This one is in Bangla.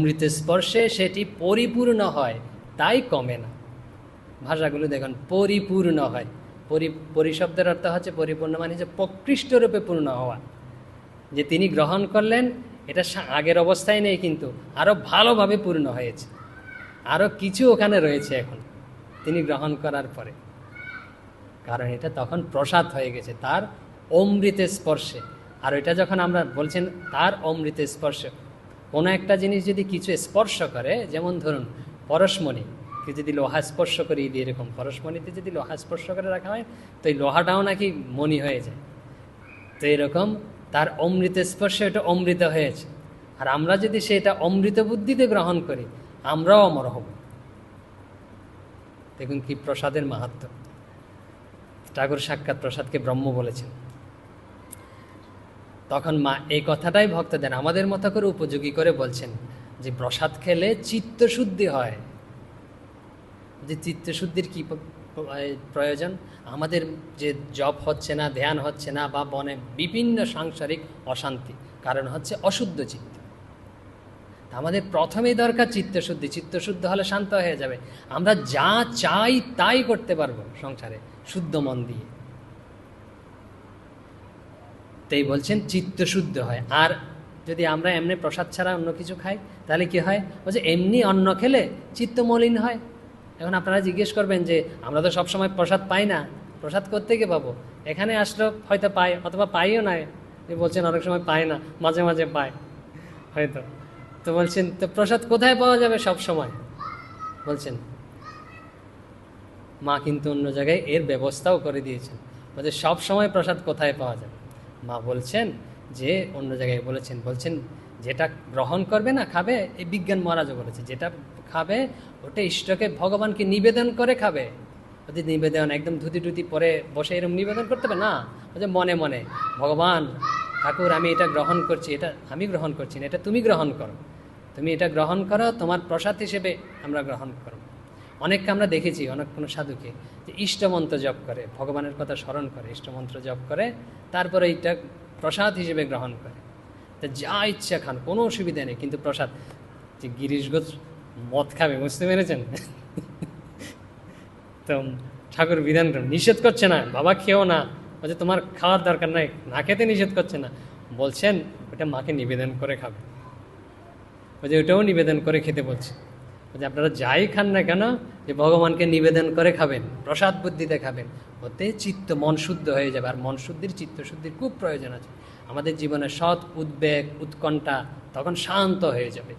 অমৃতের স্পর্শে সেটি পরিপূর্ণ হয়, তাই কমে না। ভাষাগুলো দেখুন, পরিপূর্ণ হয়। পরি, পরিশব্দের অর্থ হচ্ছে পরিপূর্ণ মানে হচ্ছে প্রকৃষ্ট রূপে পূর্ণ হওয়া। যে তিনি গ্রহণ করলেন, এটা আগের অবস্থায় নেই কিন্তু আরও ভালোভাবে পূর্ণ হয়েছে। আরও কিছু ওখানে রয়েছে এখন, তিনি গ্রহণ করার পরে। কারণ এটা তখন প্রসাদ হয়ে গেছে, তার অমৃতের স্পর্শে আর এটা যখন আমরা বলছেন, তার অমৃতের স্পর্শ কোনো একটা জিনিস যদি কিছু স্পর্শ করে, যেমন ধরুন পরশমণি কেউ যদি লোহা স্পর্শ করিয়ে দিয়ে এরকম, পরশমণিতে যদি লোহা স্পর্শ করে রাখা হয়, তো এই লোহাটাও নাকি মণি হয়ে যায়। তো এরকম তার অমৃত স্পর্শে এটা অমৃত হয়েছে। আর আমরা যদি সেটা অমৃত বুদ্ধিতে গ্রহণ করি, আমরাও অমর হব। দেখুন কি প্রসাদের মাহাত্ম। ঠাকুর সাক্ষাৎ প্রসাদকে ব্রহ্ম বলেছেন। তখন মা এই কথাটাই ভক্তদের আমাদের মতো করে উপযোগী করে বলছেন যে প্রসাদ খেলে চিত্তশুদ্ধি হয়। যে চিত্তশুদ্ধির কি প্রয়োজন? আমাদের যে জপ হচ্ছে না, ধ্যান হচ্ছে না বা বনে বিভিন্ন সাংসারিক অশান্তি, কারণ হচ্ছে অশুদ্ধ চিত্ত। আমাদের প্রথমেই দরকার চিত্তশুদ্ধি। চিত্তশুদ্ধ হলে শান্ত হয়ে যাবে। আমরা যা চাই তাই করতে পারব সংসারে, শুদ্ধ মন দিয়ে। তাই বলছেন চিত্তশুদ্ধ হয়। আর যদি আমরা এমনি প্রসাদ ছাড়া অন্য কিছু খাই, তাহলে কি হয়? বলছে, এমনি অন্ন খেলে চিত্ত মলিন হয়। এখন আপনারা জিজ্ঞেস করবেন যে, আমরা তো সবসময় প্রসাদ পাই না। প্রসাদ কোত্থেকে পাবো? এখানে আসলো, হয়তো পাই অথবা পাইও না। যে বলছেন, অনেক সময় পায় না, মাঝে মাঝে পায়। হয়তো। তো বলছেন, তো প্রসাদ কোথায় পাওয়া যাবে সব সময় বলছেন, মা কিন্তু অন্য জায়গায় এর ব্যবস্থাও করে দিয়েছেন। বলছে সব সময় প্রসাদ কোথায় পাওয়া যাবে? মা বলছেন যে, অন্য জায়গায় বলেছেন, বলছেন যেটা গ্রহণ করবে না, খাবে, এই বিজ্ঞান মহারাজও বলেছে, যেটা খাবে, ওটা ইষ্টকে ভগবানকে নিবেদন করে খাবে। যদি নিবেদন, একদম ধুতি টুতি পরে বসে এরকম নিবেদন করতে হবে? না বলছে মনে মনে, ভগবান, ঠাকুর, আমি এটা গ্রহণ করছি, এটা আমি গ্রহণ করছি না, এটা তুমি গ্রহণ করো। তুমি এটা গ্রহণ করো, তোমার প্রসাদ হিসেবে আমরা গ্রহণ করো অনেককে আমরা দেখেছি, অনেক কোনো সাধুকে, যে ইষ্টমন্ত্র জপ করে, ভগবানের কথা স্মরণ করে, ইষ্টমন্ত্র জপ করে, তারপরে এইটা প্রসাদ হিসেবে গ্রহণ করে। তা যা ইচ্ছা খান, কোনো অসুবিধা নেই, কিন্তু প্রসাদ, যে গিরিশ মদ খাবে, বুঝতে পেরেছেন? তো ঠাকুর বিধান নিষেধ করছে না, বাবা খেও না, বলছে তোমার খাওয়ার দরকার নাই, না খেতে নিষেধ করছে না। বলছেন, ওটা মাকে নিবেদন করে খাবে। বলছে, ওটাও নিবেদন করে খেতে বলছে। বলছে আপনারা যাই খান না কেন, যে ভগবানকে নিবেদন করে খাবেন, প্রসাদ বুদ্ধিতে খাবেন, ওতে চিত্ত মন শুদ্ধ হয়ে যাবে। আর মন শুদ্ধির, চিত্ত শুদ্ধির খুব প্রয়োজন আছে। আমাদের জীবনে সৎ উদ্বেগ, উৎকণ্ঠা তখন শান্ত হয়ে যাবে।